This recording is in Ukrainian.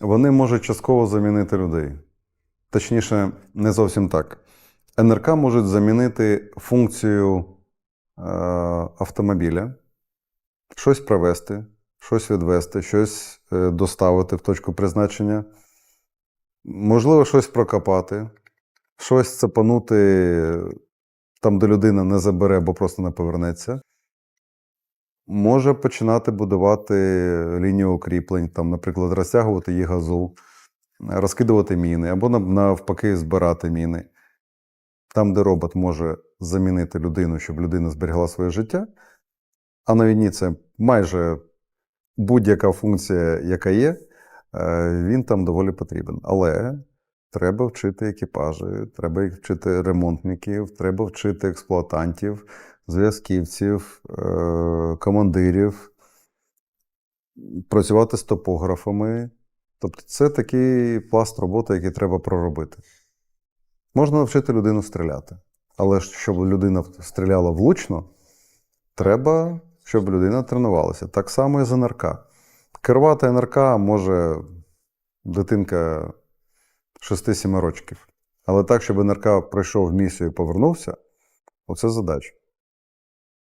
Вони можуть частково замінити людей. Точніше, не зовсім так. НРК можуть замінити функцію е, автомобіля, щось привезти, щось відвести, щось е, доставити в точку призначення, можливо, щось прокопати, щось цепанути там, де людина не забере або просто не повернеться. Може починати будувати лінію укріплень, там, наприклад, розтягувати її газу, розкидувати міни, або навпаки збирати міни. Там, де робот може замінити людину, щоб людина зберегла своє життя. А на війні це майже будь-яка функція, яка є, е, він там доволі потрібен. Але треба вчити екіпажі, треба вчити ремонтників, треба вчити експлуатантів, зв'язківців, е, командирів, працювати з топографами. Тобто це такий пласт роботи, який треба проробити. Можна навчити людину стріляти, але щоб людина стріляла влучно, треба, щоб людина тренувалася. Так само і з НРК. Керувати НРК може дитинка 6-7 років. Але так, щоб НРК пройшов місію і повернувся, оце задача.